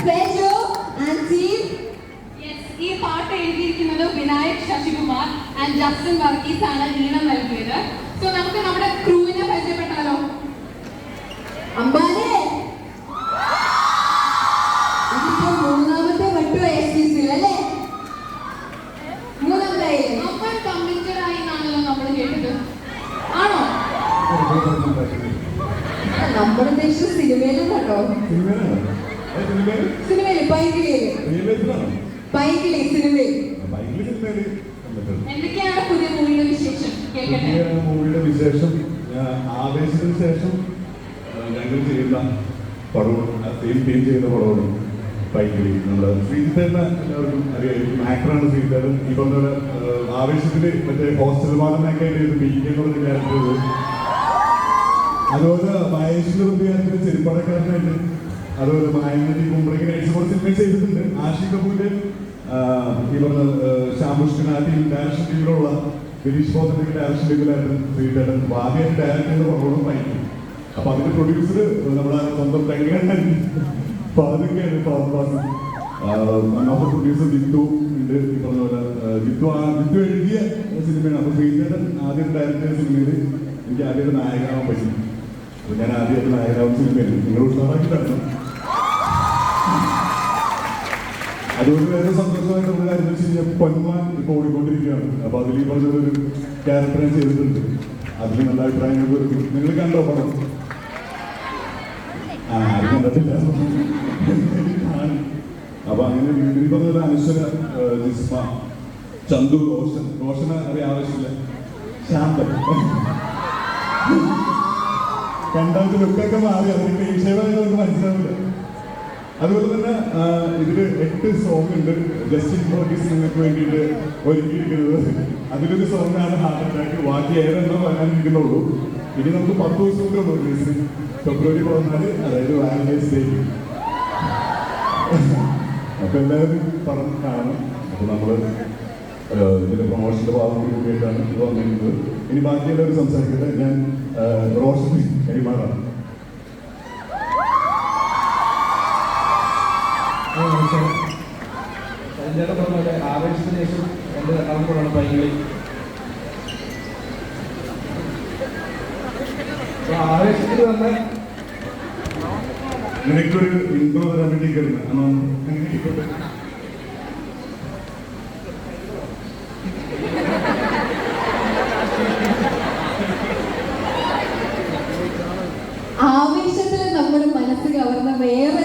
And team. Yes, ഈ പാട്ട് എഴുതിയിരിക്കുന്നത് വിനായക് ശശികുമാർ ആൻഡ് ജസ്റ്റിൻ വർഗീസ് ആണ് ഈണം നൽകിയത്. സോ നമുക്ക് നമ്മുടെ ക്രൂവിനെ പരിചയപ്പെട്ടാലോ അമ്പാനെ മൂന്നാമത്തെ വട്ടം എസ് ടി സി അല്ലേ? മൂന്നാമത്തെ അമ്മൻ കമ്മിറ്റഡ് ആയി എന്നാണല്ലോ നമ്മൾ കേട്ടത്. ആണോ? നമ്മുടെ ദേശം സിനിമയിലും കേട്ടോ. പൈങ്കിളിയിൽ പൈങ്കിളി സിനിമയിൽ എന്തൊക്കെയാണ് പുതിയ മൂവിയുടെ വിശേഷം? പുതിയ മൂവിയുടെ വിശേഷം ആവേശത്തിന് ശേഷം ഞങ്ങൾ ചെയ്യുന്ന പടവും സെയിം ടീം ചെയ്യുന്ന പടവും പൈങ്കിളി നമ്മുടെ ശ്രീജിത്തേട്ടനെ എല്ലാവർക്കും അറിയായിരിക്കും. ആക്ടറാണ് ശ്രീജിത്തേട്ടൻ. ഈ പറഞ്ഞ പോലെ ആ, മറ്റേ ഹോസ്റ്റൽ വാർഡനൊക്കെ ചെയ്ത് പി കെ എന്നുള്ള ക്യാരക്ടർ അതുപോലെ മഹേഷിന്റെ പ്രതികാരത്തിന് ചെരുപ്പടക്കാരനായിട്ട് അതുപോലെ മായനടി കുമ്പളങ്ങി നൈറ്റ്സ് കുറച്ച് സിനിമ ചെയ്തിട്ടുണ്ട്. ആഷിഖ് കപൂറിന്റെ ആ, ഈ പറഞ്ഞ ടീം ഡയറക്ഷൻ ടീമിലുള്ള ഗിരീഷ് പോത്തന്റെ ഡയറക്ഷൻ ടീമിലായിട്ട് ശ്രീധരൻ. ആദ്യമായിട്ട് ഡയറക്ടർ പറഞ്ഞോളും വായിക്കും. അപ്പൊ അതിന്റെ പ്രൊഡ്യൂസർ നമ്മുടെ സ്വന്തം തെങ്ങണ്ണൻ അപ്പൊ അതൊക്കെയാണ് ഒന്നാമത്തെ പ്രൊഡ്യൂസർ ജിത്തു ഉണ്ട്. ഈ പറഞ്ഞ പോലെ ജിത്തു ആ ജിത്തു എഴുതിയ സിനിമയാണ്. അപ്പൊ ശ്രീധരൻ ആദ്യം ഡയറക്ടർ സിനിമയിൽ എനിക്ക് ആദ്യമായിട്ട് നായകനാവാൻ പറ്റി. ഞാൻ ആദ്യമായിട്ട് നായകനാവുന്ന സിനിമയിൽ നിങ്ങൾ ഉത്സാഹമാക്കി അതുകൊണ്ട് വേറെ സന്തോഷമായിട്ടുള്ള കാര്യം എന്ന് വെച്ച് കഴിഞ്ഞാൽ പൊന്മാൻ ഇപ്പൊ ഓടിക്കൊണ്ടിരിക്കുകയാണ്. അപ്പൊ അതിൽ ഈ പറഞ്ഞൊരു ക്യാരക്ടർ ഞാൻ ചെയ്തിട്ടുണ്ട്. അതിൽ നല്ല അഭിപ്രായങ്ങൾ വരുന്നു നിങ്ങൾ കണ്ടോ പടം? ആ ആണ്. അപ്പൊ അങ്ങനെ ഈ പറഞ്ഞ അനശ്വര ജിസ്മ ചന്തു റോഷൻ. റോഷന് അറിയാൻ ആവശ്യമില്ല. ശാന്തൻ. കണ്ടാൽ ലുക്കൊക്കെ മാറി. അതിന് ക്ലീഷേവായതുകൊണ്ട് മനസ്സിലാവില്ല. അതുപോലെ തന്നെ ഇതിൽ എട്ട് സോങ് ഉണ്ട് ജസ്റ്റിൻ ഫോർഗീസ് നിങ്ങൾക്ക് വേണ്ടിയിട്ട് ഒരുക്കിയിരിക്കുന്നത്. അതിലൊരു സോങ് ആണ് ഹാർട്ട് അറ്റാക്ക് ബാക്കി ഏതെന്നോ വരാനിരിക്കുന്നുള്ളൂ ഇനി നമുക്ക് പത്ത് ദിവസം കൂടെ ഉള്ളൂ റിലീസിന് ഫെബ്രുവരി പതിനാല് അതായത് വാലന്റൈൻസ് ഡേക്ക് അപ്പൊ എല്ലാവരും പടം കാണണം. അപ്പൊ നമ്മൾ ഇതിന്റെ പ്രൊമോഷന്റെ ഭാഗം കൂടിയിട്ടാണ് ഇത് വന്നിരിക്കുന്നത്. ഇനി ബാക്കി എല്ലാവരും സംസാരിക്കട്ടെ? ഞാൻ റോഷൻ കൈമാറാം സഞ്ജയുടെ പറഞ്ഞ ആവേശത്തിന് ആവേശത്തിൽ നമ്മുടെ മനസ്സ് കവർന്ന വേറെ